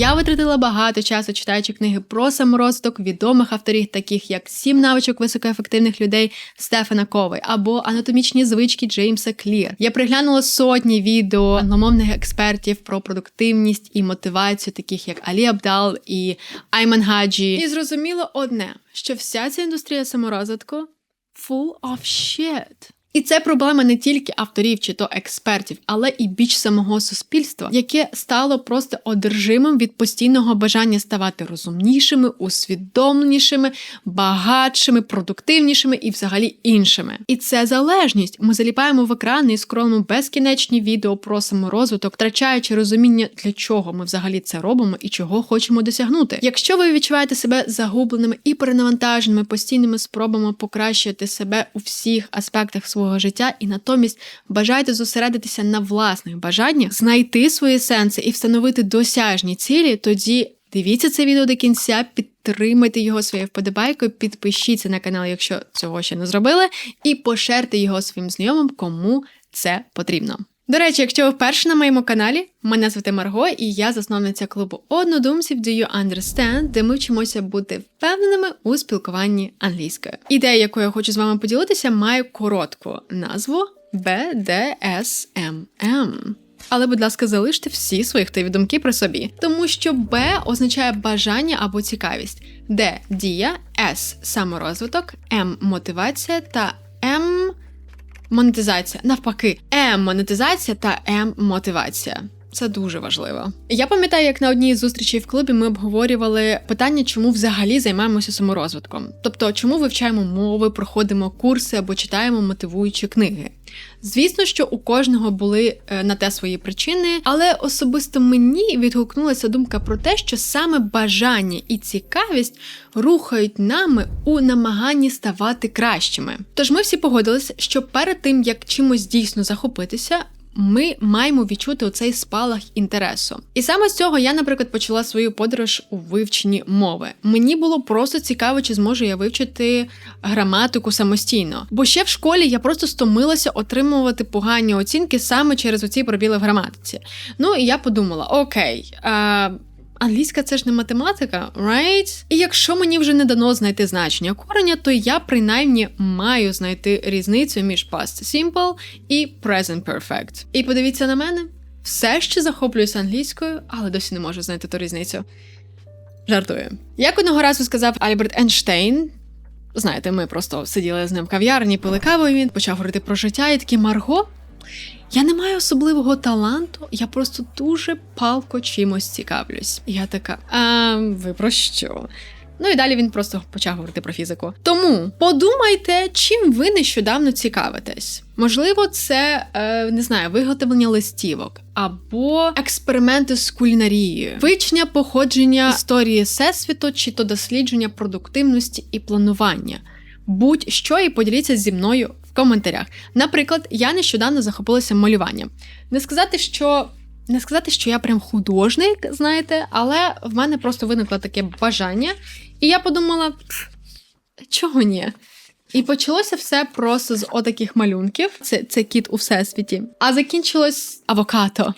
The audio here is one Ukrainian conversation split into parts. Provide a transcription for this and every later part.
Я витратила багато часу, читаючи книги про саморозвиток відомих авторів, таких як Сім навичок високоефективних людей Стефана Ковай або Анатомічні звички Джеймса Клір. Я приглянула сотні відео англомовних експертів про продуктивність і мотивацію, таких як Алі Абдал і Айман Хаджі. І зрозуміло одне, що вся ця індустрія саморозвитку full of shit. І це проблема не тільки авторів чи то експертів, але і біч самого суспільства, яке стало просто одержимим від постійного бажання ставати розумнішими, усвідомленішими, багатшими, продуктивнішими і взагалі іншими. І це залежність. Ми заліпаємо в екрани і скролимо безкінечні відео про саморозвиток, втрачаючи розуміння, для чого ми взагалі це робимо і чого хочемо досягнути. Якщо ви відчуваєте себе загубленими і перенавантаженими постійними спробами покращити себе у всіх аспектах свого свого життя і натомість бажайте зосередитися на власних бажаннях, знайти свої сенси і встановити досяжні цілі, тоді дивіться це відео до кінця, підтримайте його своєю вподобайкою, підпишіться на канал, якщо цього ще не зробили, і пошерте його своїм знайомим, кому це потрібно. До речі, якщо ви вперше на моєму каналі, мене звати Марго, і я засновниця клубу однодумців Do You Understand, де ми вчимося бути впевненими у спілкуванні англійською. Ідея, якою я хочу з вами поділитися, має коротку назву BDSMM. Але, будь ласка, залиште всі свої хтиві думки при собі, тому що Б означає бажання або цікавість, Д дія, С саморозвиток, М мотивація та М монетизація. Навпаки, М-монетизація та М-мотивація. Це дуже важливо. Я пам'ятаю, як на одній з зустрічей в клубі ми обговорювали питання, чому взагалі займаємося саморозвитком. Тобто, чому вивчаємо мови, проходимо курси або читаємо мотивуючі книги. Звісно, що у кожного були е, на те свої причини, але особисто мені відгукнулася думка про те, що саме бажання і цікавість рухають нами у намаганні ставати кращими. Тож ми всі погодилися, що перед тим як чимось дійсно захопитися, ми маємо відчути оцей спалах інтересу. І саме з цього я, наприклад, почала свою подорож у вивченні мови. Мені було просто цікаво, чи зможу я вивчити граматику самостійно. Бо ще в школі я просто стомилася отримувати погані оцінки саме через оці пробіли в граматиці. Ну і я подумала: окей. А англійська це ж не математика, right? І якщо мені вже не дано знайти значення кореня, то я принаймні маю знайти різницю між past simple і present perfect. І подивіться на мене, все ще захоплююся англійською, але досі не можу знайти ту різницю. Жартую. Як одного разу сказав Альберт Ейнштейн, знаєте, ми просто сиділи з ним в кав'ярні, пили каву, і він почав говорити про життя, і такі Марго. Я не маю особливого таланту, я просто дуже палко чимось цікавлюсь. Я така, а ви про що? Ну і далі він просто почав говорити про фізику. Тому подумайте, чим ви нещодавно цікавитесь. Можливо, це е, не знаю, виготовлення листівок або експерименти з кулінарією, вивчення походження історії всесвіту чи то дослідження продуктивності і планування. Будь-що і поділіться зі мною в коментарях. Наприклад, я нещодавно захопилася малюванням. Не сказати, що. Не сказати, що я прям художник, знаєте, але в мене просто виникло таке бажання, і я подумала, чого ні? І почалося все просто з отаких малюнків. Це це кіт у всесвіті. А закінчилось авокато.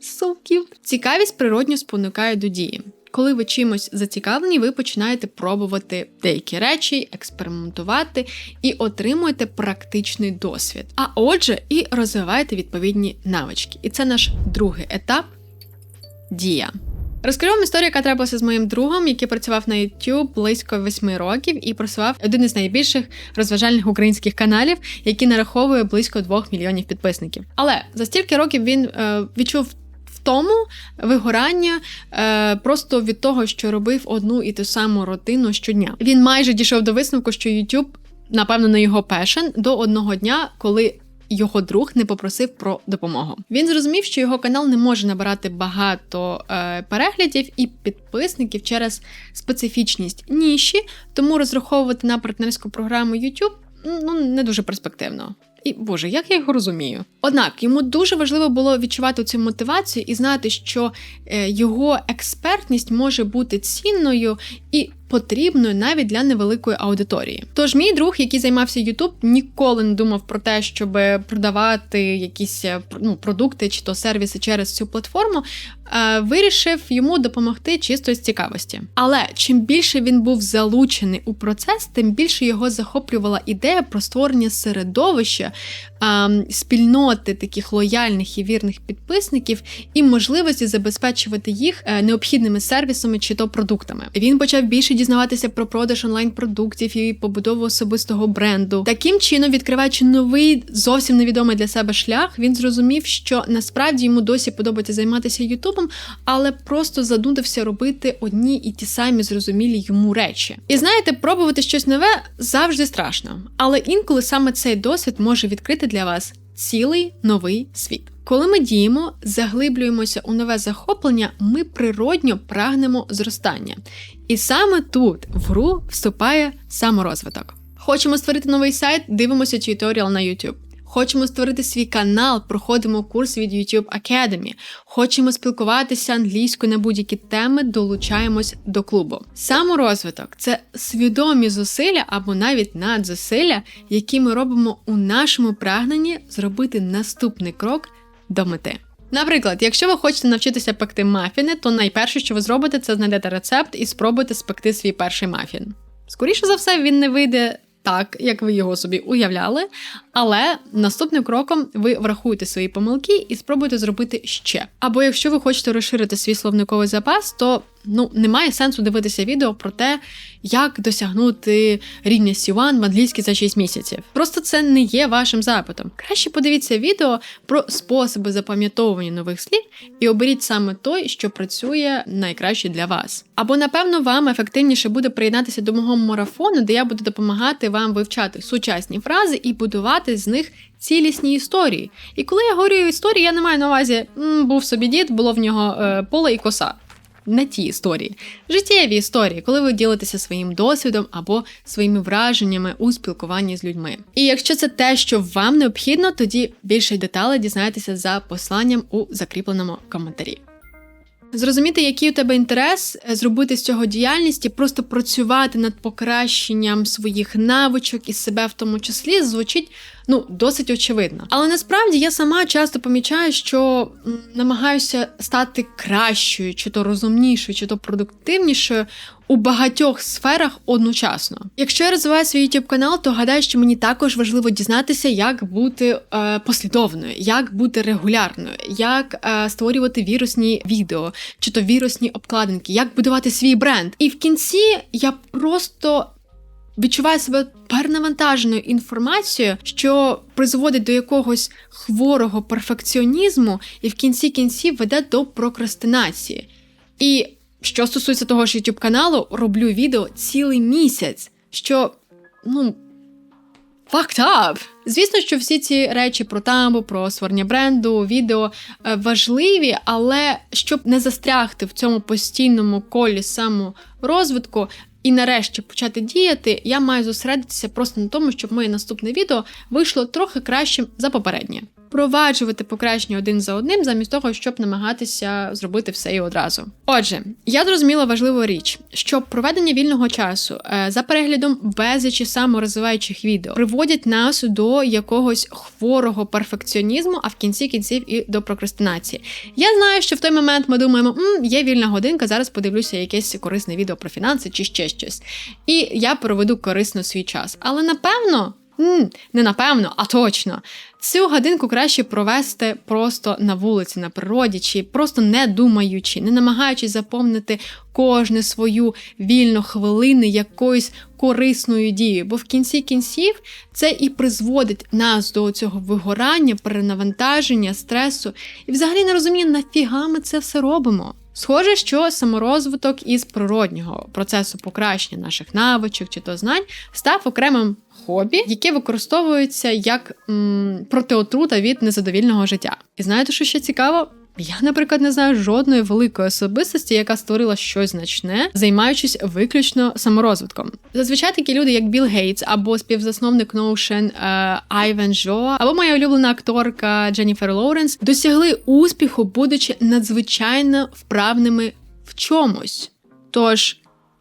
Суків. Цікавість природньо спонукає до дії коли ви чимось зацікавлені, ви починаєте пробувати деякі речі, експериментувати і отримуєте практичний досвід. А отже, і розвиваєте відповідні навички. І це наш другий етап дія. Розкажу вам історію, яка трапилася з моїм другом, який працював на YouTube близько восьми років і просував один із найбільших розважальних українських каналів, який нараховує близько двох мільйонів підписників. Але за стільки років він е, відчув тому вигорання е, просто від того, що робив одну і ту саму рутину щодня. Він майже дійшов до висновку, що YouTube, напевно, не його пешен до одного дня, коли. Його друг не попросив про допомогу. Він зрозумів, що його канал не може набирати багато е, переглядів і підписників через специфічність ніші, тому розраховувати на партнерську програму YouTube ну не дуже перспективно. І Боже, як я його розумію. Однак йому дуже важливо було відчувати цю мотивацію і знати, що е, його експертність може бути цінною і потрібною навіть для невеликої аудиторії. Тож мій друг, який займався YouTube, ніколи не думав про те, щоб продавати якісь е, ну, продукти чи то сервіси через цю платформу. Е, вирішив йому допомогти чисто з цікавості. Але чим більше він був залучений у процес, тим більше його захоплювала ідея про створення середовища, спільноти таких лояльних і вірних підписників і можливості забезпечувати їх е, необхідними сервісами чи то продуктами. Він почав більше дізнаватися про продаж онлайн-продуктів і побудову особистого бренду. Таким чином, відкриваючи новий зовсім невідомий для себе шлях, він зрозумів, що насправді йому досі подобається займатися Ютубом, але просто задумався робити одні і ті самі зрозумілі йому речі. І знаєте, пробувати щось нове завжди страшно, але інколи саме цей досвід може відкрити для вас цілий новий світ. Коли ми діємо, заглиблюємося у нове захоплення, ми природньо прагнемо зростання. І саме тут в гру вступає саморозвиток. Хочемо створити новий сайт, дивимося тюторіал на YouTube. Хочемо створити свій канал, проходимо курс від YouTube Academy. Хочемо спілкуватися англійською на будь-які теми, долучаємось до клубу. Саморозвиток це свідомі зусилля або навіть надзусилля, які ми робимо у нашому прагненні зробити наступний крок до мети. Наприклад, якщо ви хочете навчитися пекти мафіни, то найперше, що ви зробите, це знайдете рецепт і спробуйте спекти свій перший мафін. Скоріше за все, він не вийде так, як ви його собі уявляли, але наступним кроком ви врахуєте свої помилки і спробуєте зробити ще. Або якщо ви хочете розширити свій словниковий запас, то ну немає сенсу дивитися відео про те, як досягнути рівня C1 в англійській за 6 місяців. Просто це не є вашим запитом. Краще подивіться відео про способи запам'ятовування нових слів і оберіть саме той, що працює найкраще для вас. Або, напевно, вам ефективніше буде приєднатися до мого марафону, де я буду допомагати вам вивчати сучасні фрази і будувати з них цілісні історії. І коли я говорю історії, я не маю на увазі був собі дід, було в нього е, поле і коса не ті історії, життєві історії, коли ви ділитеся своїм досвідом або своїми враженнями у спілкуванні з людьми. І якщо це те, що вам необхідно, тоді більше деталей дізнаєтеся за посланням у закріпленому коментарі. Зрозуміти, який у тебе інтерес, е, зробити з цього діяльність і просто працювати над покращенням своїх навичок і себе в тому числі звучить ну досить очевидно. Але насправді я сама часто помічаю, що намагаюся стати кращою, чи то розумнішою, чи то продуктивнішою у багатьох сферах одночасно. Якщо я розвиваю свій youtube канал, то гадаю, що мені також важливо дізнатися, як бути е, послідовною, як бути регулярною, як е, створювати вірусні відео, чи то вірусні обкладинки, як будувати свій бренд. І в кінці я просто відчуває себе перенавантаженою інформацією, що призводить до якогось хворого перфекціонізму, і в кінці кінців веде до прокрастинації. І що стосується того ж youtube каналу, роблю відео цілий місяць, що, ну. Fucked up! Звісно, що всі ці речі про тамбу, про створення бренду, відео е, важливі, але щоб не застрягти в цьому постійному колі саморозвитку, і нарешті почати діяти, я маю зосередитися просто на тому, щоб моє наступне відео вийшло трохи кращим за попереднє. Впроваджувати покращення один за одним, замість того, щоб намагатися зробити все і одразу. Отже, я зрозуміла важливу річ, що проведення вільного часу е, за переглядом безлічі саморозвиваючих відео приводять нас до якогось хворого перфекціонізму, а в кінці кінців і до прокрастинації. Я знаю, що в той момент ми думаємо, М, є вільна годинка, зараз подивлюся якесь корисне відео про фінанси чи ще щось. І я проведу корисно свій час. Але напевно. Не напевно, а точно. Цю годинку краще провести просто на вулиці, на природі, чи просто не думаючи, не намагаючись заповнити кожну свою вільну хвилину якоюсь корисною дією. Бо в кінці кінців це і призводить нас до цього вигорання, перенавантаження, стресу і взагалі не розуміння, нафіга ми це все робимо. Схоже, що саморозвиток із природнього процесу покращення наших навичок чи то знань став окремим хобі, яке використовується як м, протиотрута від незадовільного життя. І знаєте, що ще цікаво? Я, наприклад, не знаю жодної великої особистості, яка створила щось значне, займаючись виключно саморозвитком. Зазвичай такі люди, як Білл Гейтс, або співзасновник Notion е, Айвен Жо, або моя улюблена акторка Дженніфер Лоуренс, досягли успіху, будучи надзвичайно вправними в чомусь. Тож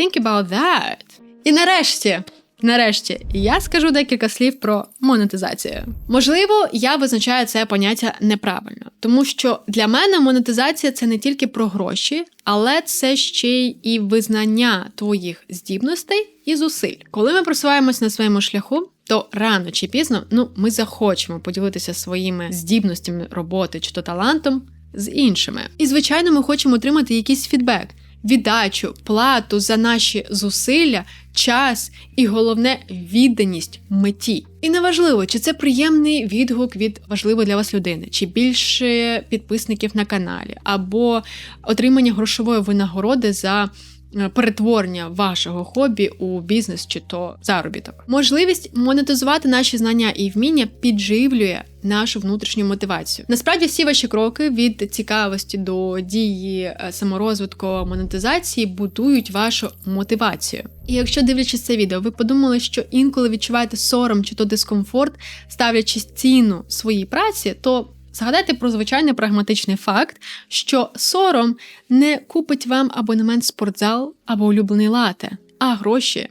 Think about that. І нарешті. Нарешті я скажу декілька слів про монетизацію. Можливо, я визначаю це поняття неправильно, тому що для мене монетизація це не тільки про гроші, але це ще й і визнання твоїх здібностей і зусиль. Коли ми просуваємось на своєму шляху, то рано чи пізно ну ми захочемо поділитися своїми здібностями роботи чи то талантом з іншими. І звичайно, ми хочемо отримати якийсь фідбек віддачу, плату за наші зусилля, час і головне відданість меті. І неважливо, чи це приємний відгук від важливої для вас людини, чи більше підписників на каналі, або отримання грошової винагороди за. Е, перетворення вашого хобі у бізнес чи то заробіток. Можливість монетизувати наші знання і вміння підживлює нашу внутрішню мотивацію. Насправді, всі ваші кроки від цікавості до дії е, саморозвитку монетизації будують вашу мотивацію. І якщо дивлячись це відео, ви подумали, що інколи відчуваєте сором чи то дискомфорт, ставлячи ціну своїй праці, то Згадайте про звичайний прагматичний факт, що сором не купить вам абонемент в спортзал або улюблений лате, а гроші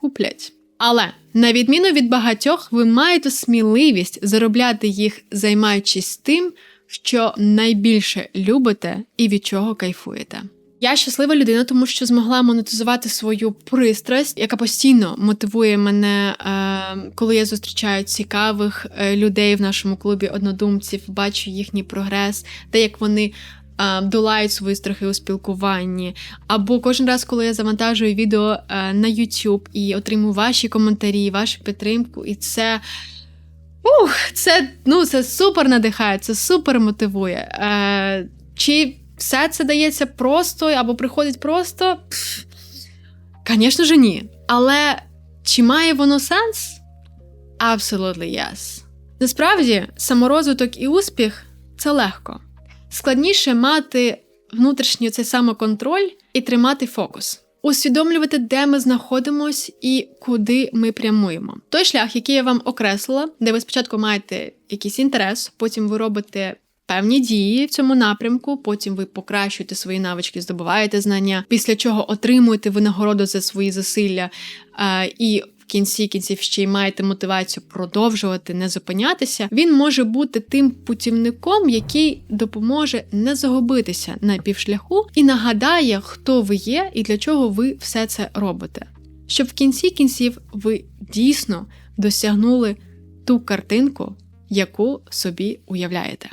куплять. Але на відміну від багатьох, ви маєте сміливість заробляти їх, займаючись тим, що найбільше любите і від чого кайфуєте. Я щаслива людина, тому що змогла монетизувати свою пристрасть, яка постійно мотивує мене, е, коли я зустрічаю цікавих е, людей в нашому клубі однодумців, бачу їхній прогрес, те, як вони. Е, долають свої страхи у спілкуванні, або кожен раз, коли я завантажую відео на YouTube і отримую ваші коментарі, вашу підтримку, і це ух, це ну, це супер надихає, це супер мотивує. Чи все це дається просто або приходить просто? Звісно ж, ні. Але чи має воно сенс? Absolutely yes. Насправді, саморозвиток і успіх це легко. Складніше мати внутрішній цей самоконтроль і тримати фокус. Усвідомлювати, де ми знаходимось і куди ми прямуємо. Той шлях, який я вам окреслила, де ви спочатку маєте якийсь інтерес, потім ви робите певні дії в цьому напрямку. Потім ви покращуєте свої навички, здобуваєте знання, після чого отримуєте винагороду за свої зусилля і. В кінці кінців ще й маєте мотивацію продовжувати не зупинятися, він може бути тим путівником, який допоможе не загубитися на півшляху і нагадає, хто ви є і для чого ви все це робите. Щоб в кінці кінців ви дійсно досягнули ту картинку, яку собі уявляєте.